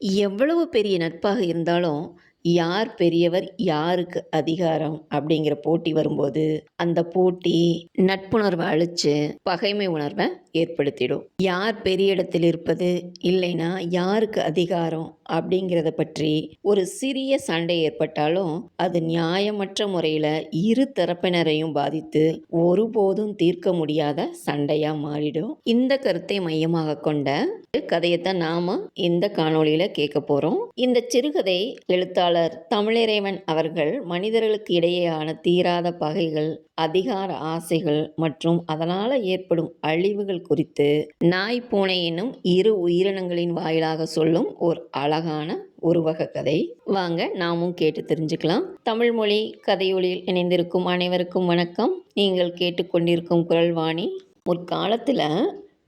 எவ்வளவு பெரிய நட்பாக இருந்தாலும், யார் பெரியவர், யாருக்கு அதிகாரம் அப்படிங்கிற போட்டி வரும்போது, அந்த போட்டி நட்புணர்வை அழிச்சு, பகைமை உணர்வை ஏற்படுத்திடும். யார் பெரிய இடத்தில் இருப்பது, இல்லைன்னா யாருக்கு அதிகாரம் அப்படிங்கிறத பற்றி ஒரு சிறிய சண்டை ஏற்பட்டாலும், அது நியாயமற்ற முறையில் இரு தரப்பினரையும் பாதித்து, ஒருபோதும் தீர்க்க முடியாத சண்டையாக மாறிடும். இந்த கருத்தை மையமாக கொண்ட கதையத்தான் நாம இந்த காணொளியில் கேட்க போகிறோம் இந்த சிறுகதை எழுத்தாளர் தமிழிறைவன் அவர்கள் மனிதர்களுக்கு இடையேயான தீராத பகைகள், அதிகார ஆசைகள் மற்றும் அதனால் ஏற்படும் அழிவுகள் குறித்து நாய், பூனை எனும் இரு உயிரினங்களின் வாயிலாக சொல்லும் ஒரு அழகான உருவக கதை. வாங்க நாமும் கேட்டு தெரிஞ்சுக்கலாம். தமிழ் மொழி கதையொலியில் இணைந்திருக்கும் அனைவருக்கும் வணக்கம். நீங்கள் கேட்டுக்கொண்டிருக்கும் குரல்வாணி. முற்காலத்தில்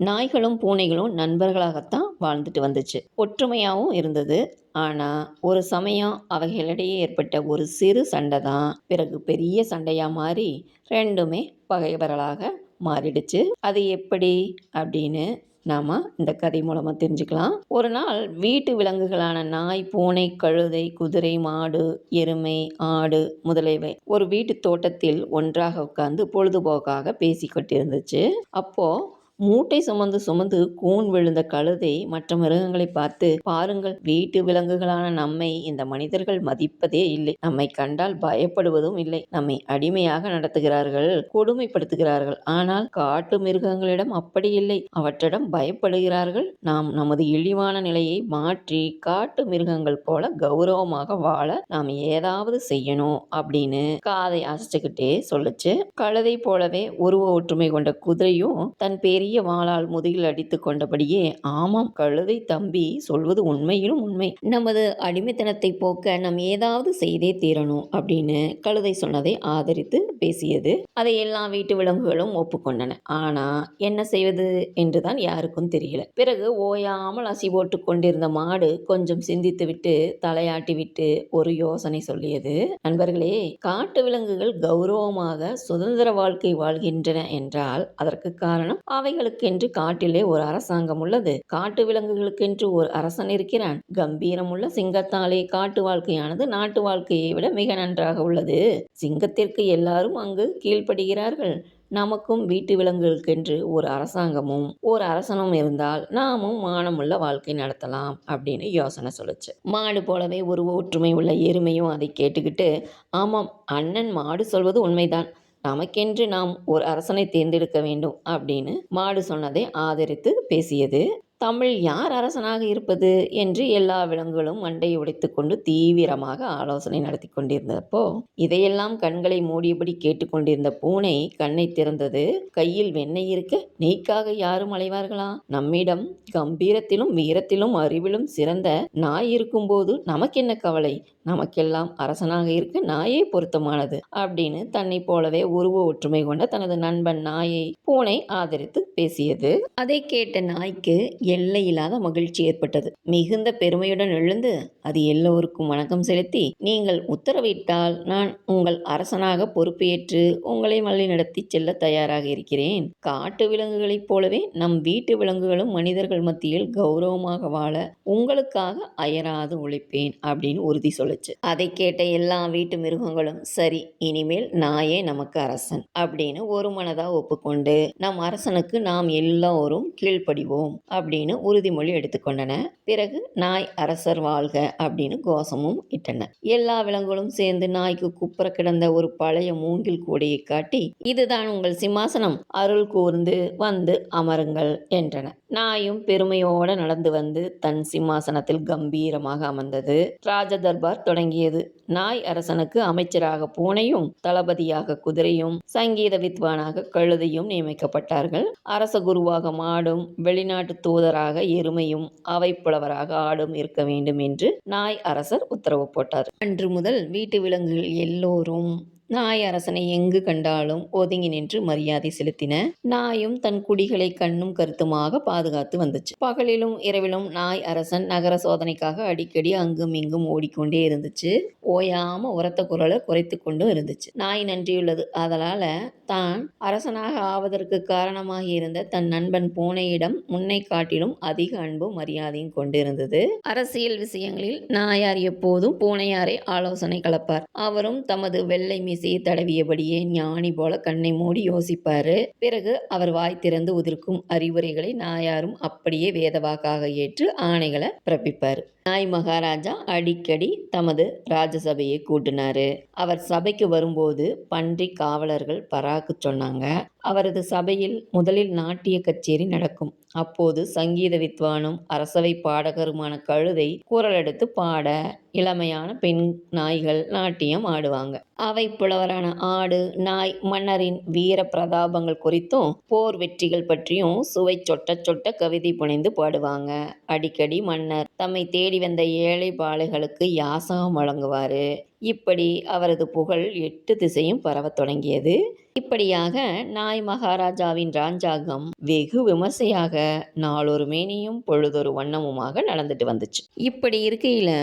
நாய்களும் பூனைகளும் நண்பர்களாகத்தான் வாழ்ந்துட்டு வந்துச்சு. ஒற்றுமையாகவும் இருந்தது. ஆனால் ஒரு சமயம் அவைகளிடையே ஏற்பட்ட ஒரு சிறு சண்டை தான் பிறகு பெரிய சண்டையாக மாறி ரெண்டுமே பகைவர்களாக மாறிடுச்சு. அது எப்படி அப்படின்னு நாம் இந்த கதை மூலமாக தெரிஞ்சுக்கலாம். ஒரு நாள் வீட்டு விலங்குகளான நாய், பூனை, கழுதை, குதிரை, மாடு, எருமை, ஆடு முதலியவை ஒரு வீட்டுத் தோட்டத்தில் ஒன்றாக உட்கார்ந்து பொழுதுபோக்காக பேசிக்கொண்டிருந்துச்சு அப்போது மூட்டை சுமந்து சுமந்து கூன் விழுந்த கழுதை மற்ற மிருகங்களை பார்த்து, பாருங்கள் வீட்டு விலங்குகளான நம்மை இந்த மனிதர்கள் மதிப்பதே இல்லை. நம்மை கண்டால் பயப்படுவதும் இல்லை. நம்மை அடிமையாக நடத்துகிறார்கள், கொடுமைப்படுத்துகிறார்கள். ஆனால் காட்டு மிருகங்களிடம் அப்படி இல்லை. அவற்றிடம் பயப்படுகிறார்கள். நாம் நமது இழிவான நிலையை மாற்றி காட்டு மிருகங்கள் போல கௌரவமாக வாழ நாம் ஏதாவது செய்யணும் அப்படின்னு காதை அசைச்சுக்கிட்டே சொல்லுச்சு. கழுதை போலவே உருவ ஒற்றுமை கொண்ட குதிரையும் தன் பெரிய வாளால் முதுகில் அடித்து கொண்டபடியே, ஆமாம் கழுதை தம்பி சொல்வது உண்மையிலும் உண்மை. நமது அடிமைத்தனத்தைப் போக்க நாம் ஏதாவது செய்தே தீரணும் அப்படின்னு கழுதை சொன்னதை ஆதரித்து பேசியது. அதை எல்லா வீட்டு விலங்குகளும் ஒப்புக்கொண்டன. ஆனா என்ன செய்வது என்றுதான் யாருக்கும் தெரியல. பிறகு ஓயாமல் அசி போட்டுக் கொண்டிருந்த மாடு கொஞ்சம் சிந்தித்துவிட்டு தலையாட்டிவிட்டு ஒரு யோசனை சொல்லியது. நண்பர்களே, காட்டு விலங்குகள் கௌரவமாக சுதந்திர வாழ்க்கை வாழ்கின்றன என்றால் அதற்கு காரணம் அவை அவைகளுக்கென்று காட்டிலே ஒரு அரசாங்கம் உள்ளது. காட்டு விலங்குகளுக்கென்று ஒரு அரசன் இருக்கிறான். கம்பீரமுள்ள சிங்கத்தாலே காட்டு வாழ்க்கையானது நாட்டு வாழ்க்கையை விட மிக நன்றாக உள்ளது. சிங்கத்திற்கு எல்லாரும் அங்கு கீழ்ப்படுகிறார்கள் நமக்கும் வீட்டு விலங்குகளுக்கென்று ஒரு அரசாங்கமும் ஒரு அரசனும் இருந்தால் நாமும் மானமுள்ள வாழ்க்கை நடத்தலாம் அப்படின்னு யோசனை சொல்லுச்சு. மாடு போலவே ஒரு ஒற்றுமை உள்ள எருமையும் அதை கேட்டுக்கிட்டு, ஆமாம் அண்ணன் மாடு சொல்வது உண்மைதான். நமக்கென்று நாம் ஒரு அரசனை தேர்ந்தெடுக்க வேண்டும் அப்படின்னு மாடு சொன்னதை ஆதரித்து பேசியது. தமிழ் யார் அரசனாக இருப்பது என்று எல்லா விலங்குகளும் மண்டையை உடைத்துக்கொண்டு தீவிரமாக ஆலோசனை நடத்திக் கொண்டிருந்தப்போ, இதையெல்லாம் கண்களை மூடியபடி கேட்டுக்கொண்டிருந்த பூனை கண்ணை திறந்தது. கையில் வெண்ணெய் இருக்க நெய்க்காக யாரும் அலைவார்களா? நம்மிடம் கம்பீரத்திலும் வீரத்திலும் அறிவிலும் சிறந்த நாய் இருக்கும்போது நமக்கென்ன கவலை? நமக்கெல்லாம் அரசனாக இருக்க நாயே பொருத்தமானது அப்படின்னு தன்னை போலவே உருவ ஒற்றுமை கொண்ட தனது நண்பன் நாயை பூனை ஆதரித்து பேசியது. அதை கேட்ட நாய்க்கு எல்லையில்லாத மகிழ்ச்சி ஏற்பட்டது. மிகுந்த பெருமையுடன் எழுந்து, அது எல்லோருக்கும் வணக்கம் செலுத்தி, நீங்கள் உத்தரவிட்டால் நான் உங்கள் அரசனாக பொறுப்பேற்று உங்களை வழிநடத்திச் செல்ல தயாராக இருக்கிறேன். காட்டு விலங்குகளைப் போலவே நம் வீட்டு விலங்குகளும் மனிதர்கள் மத்தியில் கௌரவமாக வாழ உங்களுக்காக அயராது உழைப்பேன் அப்படின்னு உறுதி சொல்லுச்சு. அதை கேட்ட எல்லா வீட்டு மிருகங்களும் சரி இனிமேல் நாயே நமக்கு அரசன் அப்படின்னு ஒரு மனதா ஒப்புக்கொண்டு நம் அரசனுக்கு நாம் எல்லோரும் கீழ்ப்படிவோம் அப்படின்னு உறுதிமொழி எடுத்துக்கொண்டன. பிறகு நாய் அரசர் வாழ்க அப்படின்னு கோஷமும் இட்டன. எல்லா விலங்குகளும் சேர்ந்து நாய்க்கு குப்புற கிடந்த ஒரு பழைய மூங்கில் கூடையை காட்டி, இதுதான் உங்கள் சிம்மாசனம். அருள் கூர்ந்து வந்து அமருங்கள் என்றன. நாயும் பெருமையோட நடந்து வந்து தன் சிம்மாசனத்தில் கம்பீரமாக அமர்ந்தது. ராஜ தர்பார் தொடங்கியது. நாய் அரசனுக்கு அமைச்சராக பூனையும், தளபதியாக குதிரையும், சங்கீத வித்வானாக கழுதையும் நியமிக்கப்பட்டார்கள். அரச குருவாக மாடும், வெளிநாட்டுத் தூதராக எருமையும், அவைப்புலவராக ஆடும் இருக்க வேண்டும் என்று நாய் அரசர் உத்தரவு போட்டார். அன்று முதல் வீட்டு விலங்குகள் எல்லோரும் நாய் அரசனை எங்கு கண்டாலும் ஒதுங்கி நின்று மரியாதை செலுத்தின நாயும் தன் குடிகளை கண்ணும் கருத்துமாக பாதுகாத்து வந்துச்சு. பகலிலும் இரவிலும் நாய் அரசன் நகர சோதனைக்காக அடிக்கடி அங்கும் இங்கும் ஓடிக்கொண்டே இருந்துச்சு. ஓயாம உரத்த குரலை குறைத்து கொண்டும் இருந்துச்சு. நாய் நன்றியுள்ளது. அதனால தான் அரசனாக ஆவதற்கு காரணமாக இருந்த தன் நண்பன் பூனையிடம் முன்னை காட்டிலும் அதிக அன்பும் மரியாதையும் கொண்டிருந்தது. அரசியல் விஷயங்களில் நாயார் எப்போதும் பூனையாரை ஆலோசனை கலப்பார். அவரும் தமது வெள்ளை மீசையை தடவியபடியே ஞானி போல கண்ணை மூடி யோசிப்பாரு. பிறகு அவர் வாய் திறந்து உதிர்க்கும் அறிவுரைகளை நாயாரும் அப்படியே வேதவாக்காக ஏற்று ஆணைகளை பிறப்பிப்பார். நாய் மகாராஜா அடிக்கடி தமது ராஜசபையை கூட்டினாரு. அவர் சபைக்கு வரும்போது பன்றி காவலர்கள் பராக்கு சொன்னாங்க. அவரது சபையில் முதலில் நாட்டிய கச்சேரி நடக்கும். அப்போது சங்கீத வித்வானும் அரசவை பாடகருமான கழுதை குரல் எடுத்து பாட இளமையான பெண் நாய்கள் நாட்டியம் ஆடுவாங்க. அவை புலவரான ஆடு நாய் மன்னரின் வீர பிரதாபங்கள் குறித்தும் போர் வெற்றிகள் பற்றியும் சுவை சொட்ட சொட்ட கவிதை புனைந்து பாடுவாங்க. அடிக்கடி மன்னர் தம்மை தேடி வந்த ஏழை பாலைகளுக்கு யாசகம் வழங்குவாரு. இப்படி அவரது புகழ் எட்டு திசையும் பரவத் தொடங்கியது. இப்படியாக நாய் மகாராஜாவின் ராஞ்சாகம் வெகு விமர்சையாக நாளொரு மேனியும் பொழுதொரு வண்ணமுமாக நடந்துட்டு வந்துச்சு. இப்படி இருக்கையில்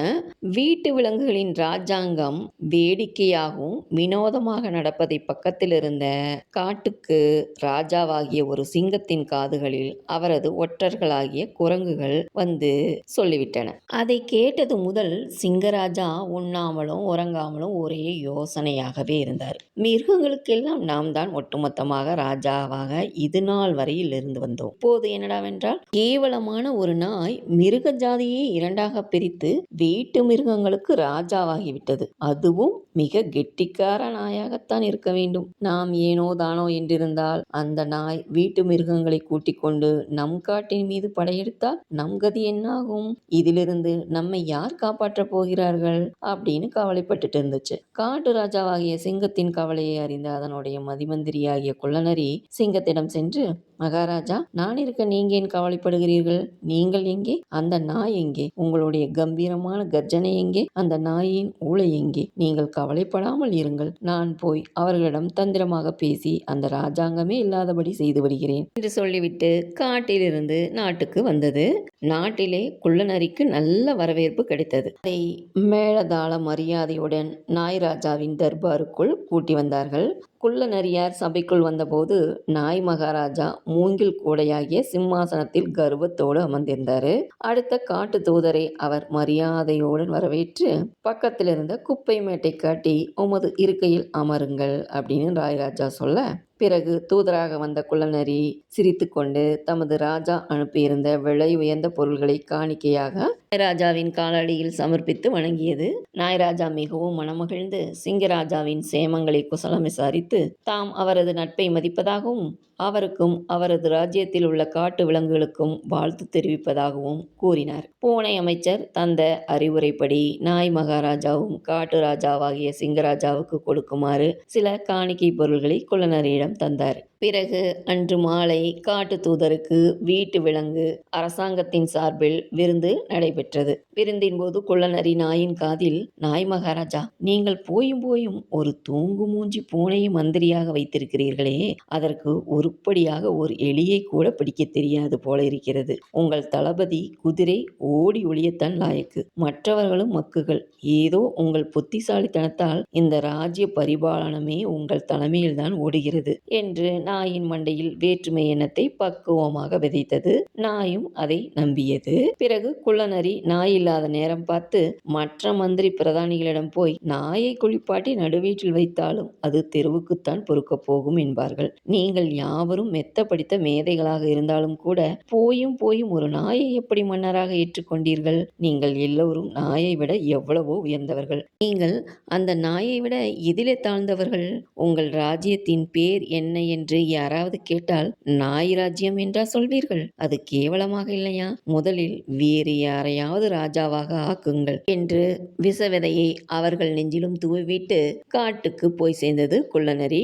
வீட்டு விலங்குகளின் ராஜாங்கம் வேடிக்கையாகவும் வினோதமாக நடப்பதை பக்கத்தில் இருந்த காட்டுக்கு ராஜாவாகிய ஒரு சிங்கத்தின் காதுகளில் அவரது ஒற்றர்களாகிய குரங்குகள் வந்து சொல்லிவிட்டன. அதை கேட்டது முதல் சிங்கராஜா உண்ணாமலும் உறங்காமலும் ஒரே யோசனையாகவே இருந்தார். மிருகங்களுக்கெல்லாம் நாம் தான் ஒட்டுமொத்தமாக ராஜாவாக இது நாள் வரையில் இருந்து வந்தோம். இப்போது என்னடாவென்றால் கேவலமான ஒரு நாய் மிருக ஜாதியை இரண்டாக பிரித்து வீட்டு மிருகங்களுக்கு ராஜாவாகிவிட்டது. அதுவும் மிக கெட்டிக்கார நாயாகத்தான் இருக்க வேண்டும். நாம் ஏனோ தானோ என்றிருந்தால் அந்த நாய் வீட்டு மிருகங்களை கூட்டிக் கொண்டு நம் காட்டின் மீது படையெடுத்தால் நம் கதி என்னாகும்? இதிலிருந்து நம்மை யார் காப்பாற்றப் போகிறார்கள்? அப்படின்னு கவலைப்பட்டுட்டு இருந்துச்சு. காட்டு ராஜாவாகிய சிங்கத்தின் கவலையை அறிந்த அதனுடைய மதிமந்திரியாகிய குள்ளநரி சிங்கத்திடம் சென்று மகாராஜா நான் இருக்க நீங்க ஏன் கவலைப்படுகிறீர்கள்? நீங்கள் எங்கே? அந்த நாய் எங்கே? உங்களுடைய கம்பீரமான கர்ஜனை எங்கே? அந்த நாயின் ஊளை எங்கே? நீங்கள் கவலைப்படாமல் இருங்கள். நான் போய் அவர்களிடம் தந்திரமாக பேசி அந்த ராஜாங்கமே இல்லாதபடி செய்து வருகிறேன். என்று சொல்லிவிட்டு காட்டிலிருந்து நாட்டுக்கு வந்தது. நாட்டிலே குள்ளநரிக்கு நல்ல வரவேற்பு கிடைத்தது. அதை மேலதாள மரியாதையுடன் நாய் ராஜாவின் தர்பாருக்குள் கூட்டி வந்தார்கள். குள்ள நரியார் சபைக்குள் வந்தபோது நாய் மகாராஜா மூங்கில் கூடையாகிய சிம்மாசனத்தில் கர்வத்தோடு அமர்ந்திருந்தாரு. அடுத்த காட்டு தூதரை அவர் மரியாதையுடன் வரவேற்று பக்கத்தில் இருந்த குப்பை மேட்டை காட்டி உமது இருக்கையில் அமருங்கள் அப்படின்னு ராயராஜா சொல்ல பிறகு தூதராக வந்த குள்ளநரி சிரித்துக்கொண்டு தமது ராஜா அனுப்பியிருந்த விலை உயர்ந்த பொருள்களை காணிக்கையாக ராஜாவின் காலடியில் சமர்ப்பித்து வணங்கியது. நாயராஜா மிகவும் மனமகிழ்ந்து சிங்கராஜாவின் சேமங்களை குசலம் விசாரித்து தாம் அவரது நட்பை மதிப்பதாகவும் அவருக்கும் அவரது ராஜ்யத்தில் உள்ள காட்டு விலங்குகளுக்கும் வாழ்த்து தெரிவிப்பதாகவும் கூறினார். பூனை அமைச்சர் தந்த அறிவுரைப்படி நாய் மகாராஜாவும் காட்டு ராஜாவாகிய சிங்கராஜாவுக்கு கொடுக்குமாறு சில காணிக்கை பொருள்களை குள்ளநரியிடம் தந்தார். பிறகு அன்று மாலை காட்டு தூதருக்கு வீட்டு விலங்கு அரசாங்கத்தின் சார்பில் விருந்து நடைபெற்றது. விருந்தின் போது குள்ளநரி நாயின் காதில் நாய் மகாராஜா நீங்கள் போயும் போயும் ஒரு தூங்கு மூஞ்சி பூனையை மந்திரியாக வைத்திருக்கிறீர்களே. அதற்கு உருப்படியாக ஒரு எலியை கூட பிடிக்க தெரியாது போல இருக்கிறது. உங்கள் தளபதி குதிரை ஓடி ஒளியத்தான் லாயக்கு. மற்றவர்களும் மக்குகள். ஏதோ உங்கள் புத்திசாலித்தனத்தால் இந்த ராஜ்ய பரிபாலனமே உங்கள் தலைமையில்தான் ஓடுகிறது என்று நாயின் மண்டையில் வேற்றுமை எண்ணத்தை பக்குவமாக விதைத்தது. நாயும் அதை நம்பியது. பிறகு குள்ளநரி நாய் இல்லாத நேரம் பார்த்து மற்ற மந்திரி பிரதானிகளிடம் போய் நாயை குளிப்பாட்டி நடுவீட்டில் வைத்தாலும் அது தெருவுக்குத்தான் பொறுக்க போகும் என்பார்கள். நீங்கள் யாவரும் மெத்த படித்த மேதைகளாக இருந்தாலும் கூட போயும் போயும் ஒரு நாயை எப்படி மன்னராக ஏற்றுக்கொண்டீர்கள்? நீங்கள் எல்லோரும் நாயை விட எவ்வளவோ உயர்ந்தவர்கள். நீங்கள் அந்த நாயை விட எதிலே தாழ்ந்தவர்கள். உங்கள் ராஜ்யத்தின் பேர் என்ன என்று யாராவது கேட்டால் நாய் ராஜ்யம் என்றா சொல்வீர்கள்? அது கேவலமாக இல்லையா? முதலில் வேறு யாரையாவது ராஜாவாக ஆக்குங்கள் என்று விசவிதையை அவர்கள் நெஞ்சிலும் தூவிவிட்டு காட்டுக்கு போய் சேர்ந்தது குள்ளநரி.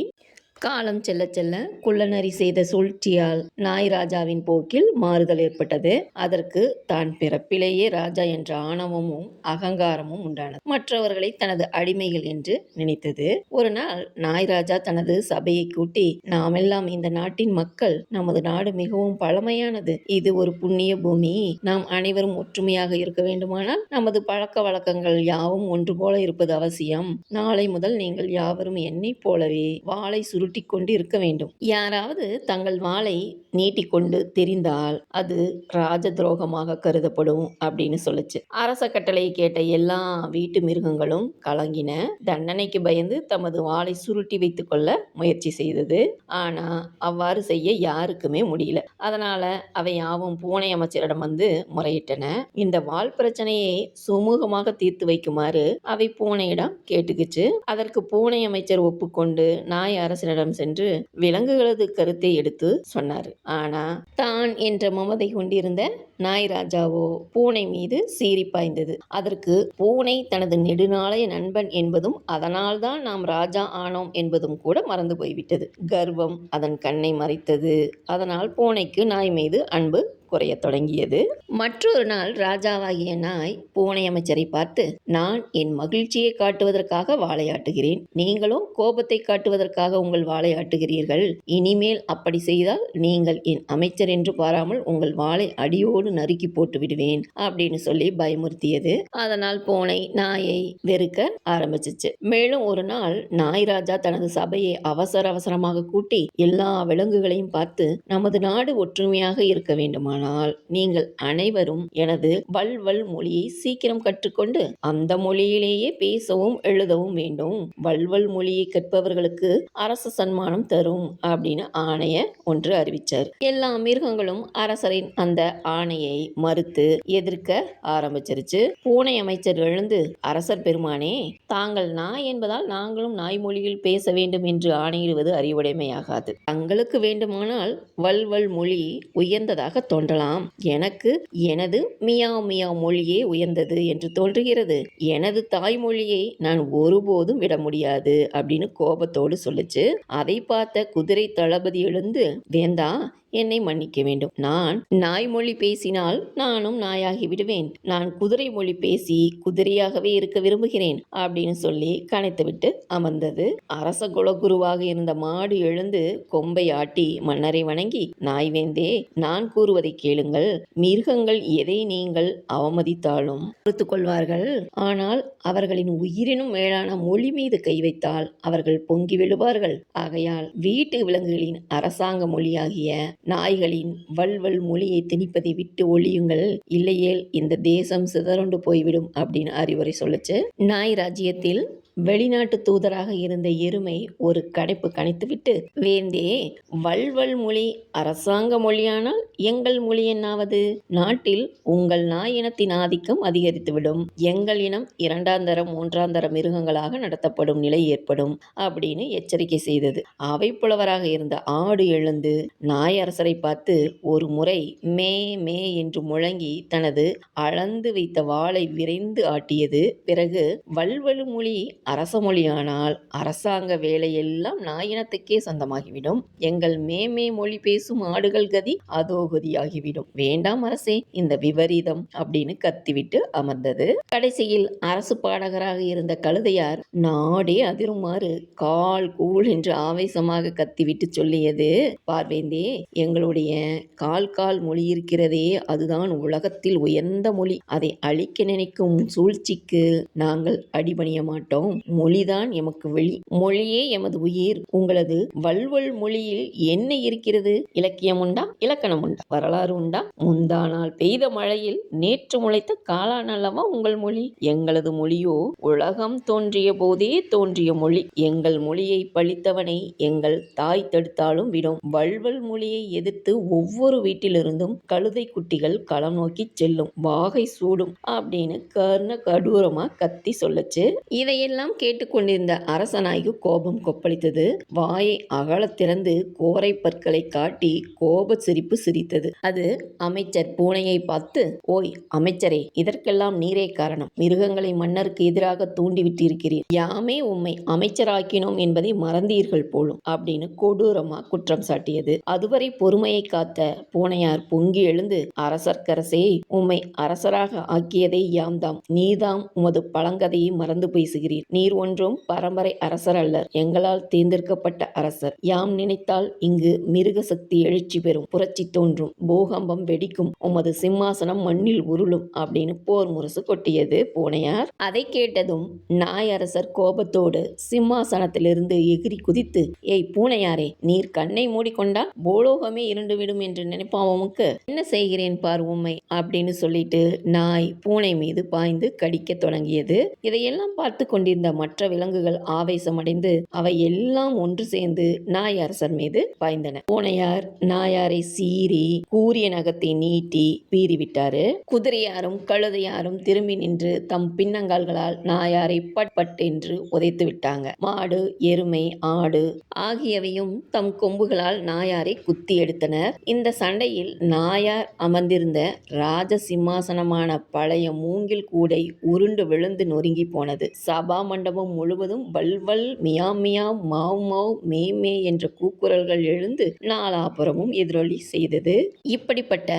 காலம் செல்ல செல்ல குள்ளநரி செய்த சூழ்ச்சியால் நாய் ராஜாவின் போக்கில் மாறுதல் ஏற்பட்டது. அதற்கு தான் பிறப்பிலேயே ராஜா என்ற ஆணவமும் அகங்காரமும் உண்டானது. மற்றவர்களை தனது அடிமைகள் என்று நினைத்தது. ஒரு நாள் நாய் ராஜா தனது சபையை கூட்டி நாமெல்லாம் இந்த நாட்டின் மக்கள். நமது நாடு மிகவும் பழமையானது. இது ஒரு புண்ணிய பூமி. நாம் அனைவரும் ஒற்றுமையாக இருக்க வேண்டுமானால் நமது பழக்க வழக்கங்கள் யாவும் ஒன்று போல இருப்பது அவசியம். நாளை முதல் நீங்கள் யாவரும் என்னைப் போலவே வாளை சுருள் கொண்டு இருக்க வேண்டும். யாராவது தங்கள் வாளை நீட்டிக்கொண்டு தெரிந்தால் அது ராஜ துரோகமாக கருதப்படும் அப்படின்னு சொல்லுச்சு. அரச கட்டளையை கேட்ட எல்லா வீட்டு மிருகங்களும் கலங்கின. தண்டனைக்கு பயந்து தமது வாளை சுருட்டி வைத்துக் கொள்ள முயற்சி செய்தது. ஆனா அவ்வாறு செய்ய யாருக்குமே முடியல. அதனால அவை யாவும் பூனை அமைச்சரிடம் வந்து முறையிட்டன. இந்த வால் பிரச்சனையை சுமூகமாக தீர்த்து வைக்குமாறு அவை பூனையிடம் கேட்டுக்குச்சு. அதற்கு பூனை அமைச்சர் ஒப்புக்கொண்டு நாய் அரசனிடம் சென்று விலங்குகளது கருத்தை எடுத்து சொன்னார். ஆனா தான் என்ற மமதை கொண்டிருந்த நாய் ராஜாவோ பூனை மீது சீறி பாய்ந்தது. அதற்கு பூனை தனது நெடுநாளைய நண்பன் என்பதும் அதனால்தான் நாம் ராஜா ஆனோம் என்பதும் கூட மறந்து போய்விட்டது. கர்வம் அதன் கண்ணை மறைத்தது. அதனால் பூனைக்கு நாய் மீது அன்பு குறைய தொடங்கியது. மற்றொரு நாள் ராஜாவாகிய நாய் பூனை அமைச்சரை பார்த்து நான் என் மகிழ்ச்சியை காட்டுவதற்காக வாழையாட்டுகிறேன். நீங்களோ கோபத்தை காட்டுவதற்காக உங்கள் வாழையாட்டுகிறீர்கள். இனிமேல் அப்படி செய்தால் நீங்கள் என் அமைச்சர் என்று பாராமல் உங்கள் வாளை அடியோடு நறுக்கி போட்டு விடுவேன் அப்படின்னு சொல்லி பயமுறுத்தியது. அதனால் பூனை நாயை வெறுக்க ஆரம்பிச்சிச்சு. மேலும் ஒரு நாள் நாய் ராஜா தனது சபையை அவசர அவசரமாக கூட்டி எல்லா விலங்குகளையும் பார்த்து நமது நாடு ஒற்றுமையாக இருக்க வேண்டுமான ஆனால் நீங்கள் அனைவரும் எனது வல்வல் மொழியை சீக்கிரம் கற்றுக்கொண்டு அந்த மொழியிலேயே பேசவும் எழுதவும் வேண்டும். வல்வல் மொழியை கற்பவர்களுக்கு அரச சன்மானம் தரும் அப்படின்னு ஆணைய ஒன்று அறிவிச்சார். எல்லா மிருகங்களும் அரசரின் அந்த ஆணையை மறுத்து எதிர்க்க ஆரம்பிச்சிருச்சு. பூனை அமைச்சர் எழுந்து அரசர் பெருமானே தாங்கள் நாய் என்பதால் நாங்களும் நாய் மொழியில் பேச வேண்டும் என்று ஆணையிடுவது அறிவுடைமையாகாது. தங்களுக்கு வேண்டுமானால் வல்வல் மொழி உயர்ந்ததாக தோன்றலாம் எனக்கு எனது மியா மியா மொழியே உயர்ந்தது என்று தோன்றுகிறது. எனது தாய்மொழியை நான் ஒருபோதும் விட முடியாது அப்படின்னு கோபத்தோடு சொல்லுச்சு. அதை பார்த்த குதிரை தளபதி எழுந்து வேந்தா என்னை மன்னிக்க வேண்டும். நான் நாய் மொழி பேசினால் நானும் நாயாகி விடுவேன். நான் குதிரை மொழி பேசி குதிரையாகவே இருக்க விரும்புகிறேன் அப்படின்னு சொல்லி கனைத்துவிட்டு அமர்ந்தது. அரச குலகுருவாக இருந்த மாடு எழுந்து கொம்பை ஆட்டி மன்னரை வணங்கி நாய் வேந்தே நான் கூறுவதை கேளுங்கள். மிருகங்கள் எதை நீங்கள் அவமதித்தாலும் பொறுத்து கொள்வார்கள். ஆனால் அவர்களின் உயிரினும் மேலான மொழி மீது கை வைத்தால் அவர்கள் பொங்கி விழுவார்கள். ஆகையால் வீட்டு விலங்குகளின் அரசாங்க மொழியாகிய நாய்களின் வல்வல் மொழியை திணிப்பதை விட்டு ஒழியுங்கள். இல்லையேல் இந்த தேசம் சிதறண்டு போய்விடும் அப்படின்னு அறிவுரை சொல்லுச்சு. நாய் ராஜ்யத்தில் வெளிநாட்டு தூதராக இருந்த எருமை ஒரு கடைப்பு கணித்துவிட்டு வேந்தே வல்வல் மொழி அரசாங்க மொழியானால் எங்கள் மொழி என்னாவது? நாட்டில் உங்கள் நாய் இனத்தின் ஆதிக்கம் அதிகரித்துவிடும். எங்கள் இனம் இரண்டாம் தரம் மூன்றாம் மிருகங்களாக நடத்தப்படும் நிலை ஏற்படும் அப்படின்னு எச்சரிக்கை செய்தது. அவை புலவராக இருந்த ஆடு எழுந்து நாய் அரசரை பார்த்து ஒரு முறை மே மே என்று முழங்கி தனது அளந்து வைத்த வாளை விரைந்து ஆட்டியது. பிறகு வல்வலு மொழி அரச மொழியானால் அரசாங்க வேலையெல்லாம் நாயினத்துக்கே சொந்தமாகிவிடும். எங்கள் மேமே மொழி பேசும் ஆடுகள் கதி அதோ கதியாகிவிடும். வேண்டாம் அரசே இந்த விபரீதம் அப்படின்னு கத்திவிட்டு அமர்ந்தது. கடைசியில் அரசு பாடகராக இருந்த கழுதையார் நாடே அதிருமாறு கால் கூழ் என்று ஆவேசமாக கத்திவிட்டு சொல்லியது. பார்வேந்தே எங்களுடைய கால் கால் மொழி இருக்கிறதே அதுதான் உலகத்தில் உயர்ந்த மொழி. அதை அழிக்க நினைக்கும் சூழ்ச்சிக்கு நாங்கள் அடிபணிய மாட்டோம். மொழிதான் எமக்கு வெளி. மொழியே எமது உயிர். உங்களது வல்வல் மொழியில் என்ன இருக்கிறது? இலக்கியம் உண்டா? இலக்கணம் உண்டா? வரலாறு உண்டா? முந்தானால் பெய்த மழையில் நேற்று முளைத்த காளான் அல்லவா உங்கள் மொழி? எங்களது மொழியோ உலகம் தோன்றிய போதே தோன்றிய மொழி. எங்கள் மொழியை பழித்தவனை எங்கள் தாய் தடுத்தாலும் விடும். வல்வல் மொழியை எதிர்த்து ஒவ்வொரு வீட்டிலிருந்தும் கழுதை குட்டிகள் களம் நோக்கி செல்லும். வாகை சூடும் அப்படின்னு கர்ண கடூரமா கத்தி சொல்லுச்சு. இதையெல்லாம் இதையெல்லாம் கேட்டுக்கொண்டிருந்த அரசனாய்க்கு கோபம் கொப்பளித்தது. வாயை அகலத் திறந்து கோரை பற்களை காட்டி கோப சிரிப்பு சிரித்தது. அது அமைச்சர் பூனையை பார்த்து ஓய் அமைச்சரே இதற்கெல்லாம் நீரே காரணம். மிருகங்களை மன்னருக்கு எதிராக தூண்டிவிட்டிருக்கிறீர். யாமே உம்மை அமைச்சராக்கினோம் என்பதை மறந்தீர்கள் போலும் அப்படின்னு கொடூரமா குற்றம் சாட்டியது. அதுவரை பொறுமையை காத்த பூனையார் பொங்கி எழுந்து அரசர்க்கரசே உம்மை அரசராக ஆக்கியதை யாம்தாம். நீதாம் உமது பழங்கதையை மறந்து பேசுகிறீர். நீர் ஒன்றும் பரம்பரை அரசர் அல்லர். எங்களால் தேர்ந்தெடுக்கப்பட்ட அரசர். யாம் நினைத்தால் இங்கு மிருக சக்தி எழுச்சி பெறும். புரட்சி தோன்றும். பூகம்பம் வெடிக்கும். உமது சிம்மாசனம் மண்ணில் உருளும் அப்படின்னு போர் முரசு கொட்டியது. பூனையார் அதை கேட்டதும் நாய் அரசர் கோபத்தோடு சிம்மாசனத்திலிருந்து எகிரி குதித்து ஏய் பூனையாரே நீர் கண்ணை மூடிக்கொண்டா பூலோகமே இருண்டுவிடும் என்று நினைப்பாவமுக்கு என்ன செய்கிறேன் பார் உம்மை? அப்படின்னு சொல்லிட்டு நாய் பூனை மீது பாய்ந்து கடிக்கத் தொடங்கியது. இதையெல்லாம் பார்த்து கொண்டிருந்த மற்ற விலங்குகள் ஆவேசமடைந்து அவை எல்லாம் ஒன்று சேர்ந்து நாய் மீது பாய்ந்தன. பூனையார் நாயாரை சீறி கூரிய நகத்தை நீட்டி பீறிவிட்டாரு. குதிரையாரும் கழுதையாரும் திரும்பி நின்று தம் பின்னங்கால்களால் நாயாரை பட் பட் என்று உதைத்து விட்டாங்க. மாடு எருமை ஆடு ஆகியவையும் தம் கொம்புகளால் நாயாரை குத்தி எடுத்தனர். இந்த சண்டையில் நாயார் அமர்ந்திருந்த ராஜ சிம்மாசனமான பழைய மூங்கில் கூடை உருண்டு விழுந்து நொறுங்கி போனது. சபா மண்டபம் முழுவதும் வல்வல் மியா மியா மாவ் மாவ் மே மே என்ற கூக்குரல்கள் எழுந்து நாலாபுரமும் எதிரொலி செய்தது. இப்படிப்பட்ட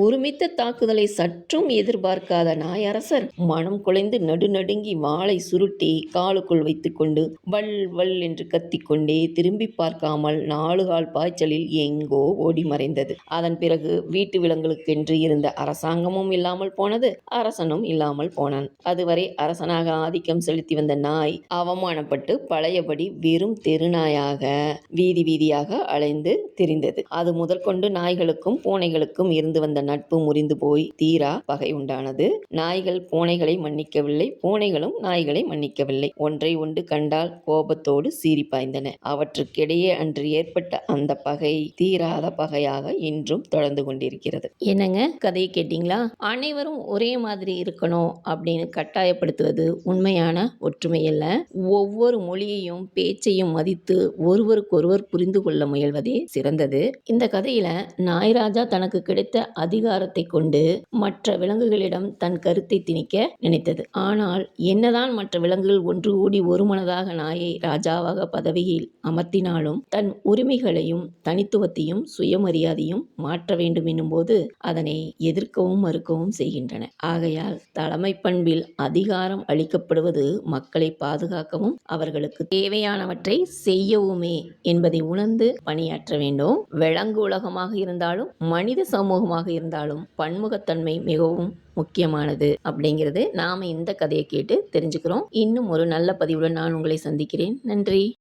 ஒருமித்த தாக்குதலை சற்றும் எதிர்பார்க்காத நாயரசர் மனம் குலைந்து நடுநடுங்கி வாளை சுருட்டி காலுக்குள் வைத்துக்கொண்டு வல் வல் என்று கத்திக்கொண்டே திரும்பி பார்க்காமல் நாலு கால் பாய்ச்சலில் எங்கோ ஓடி மறைந்தது. அதன் பிறகு வீட்டு விலங்குகளுக்கென்று இருந்த அரசாங்கமும் இல்லாமல் போனது அரசனும் இல்லாமல் போனான். அதுவரை அரசனாக ஆதிக்கம் செலுத்தி வந்த நாய் அவமானப்பட்டு பழையபடி வெறும் தெருநாயாக வீதி வீதியாக அலைந்து திரிந்தது. அது முதல் கொண்டு நாய்களுக்கும் பூனைகளுக்கும் இருந்து வந்த நட்பு முறிந்து போய் தீரா பகை உண்டானது. நாய்கள் பூனைகளை மன்னிக்கவில்லை பூனைகளும் நாய்களை மன்னிக்கவில்லை. ஒன்றை ஒன்று கண்டால் கோபத்தோடு சீறி பாய்ந்தன. அவற்றுக்கிடையே அன்று ஏற்பட்ட அந்த பகை தீராத பகையாக இன்றும் தொடர்ந்து கொண்டிருக்கிறது. என்னங்க? கதையை கேட்டீங்களா? அனைவரும் ஒரே மாதிரி இருக்கணும் அப்படின்னு கட்டாயப்படுத்துவது உண்மையான ஒற்று அல்ல. ஒவ்வொரு மொழியையும் பேச்சையும் மதித்து ஒருவருக்கொருவர் புரிந்து கொள்ள முயல்வதே சிறந்தது. இந்த கதையில நாய்ராஜா தனக்கு கிடைத்த அதிகாரத்தை கொண்டு மற்ற விலங்குகளிடம் தன் கருத்தை திணிக்க நினைத்தது. ஆனால் என்னதான் மற்ற விலங்குகள் ஒன்று கூடி ஒருமனதாக நாயை ராஜாவாக பதவியில் அமர்த்தினாலும் தன் உரிமைகளையும் தனித்துவத்தையும் சுயமரியாதையும் மாற்ற வேண்டும் என்னும்போது அதனை எதிர்க்கவும் மறுக்கவும் செய்கின்றன. ஆகையால் தலைமை பண்பில் அதிகாரம் அளிக்கப்படுவது மக்களை பாதுகாக்கவும் அவர்களுக்கு தேவையானவற்றை செய்யவுமே என்பதை உணர்ந்து பணியாற்ற வேண்டும். விலங்கு உலகமாக இருந்தாலும் மனித சமூகமாக இருந்தாலும் பன்முகத்தன்மை மிகவும் முக்கியமானது அப்படிங்கிறது. நாம இந்த கதையை கேட்டு தெரிஞ்சுக்கிறோம். இன்னும் ஒரு நல்ல பதிவுடன் நான் உங்களை சந்திக்கிறேன். நன்றி.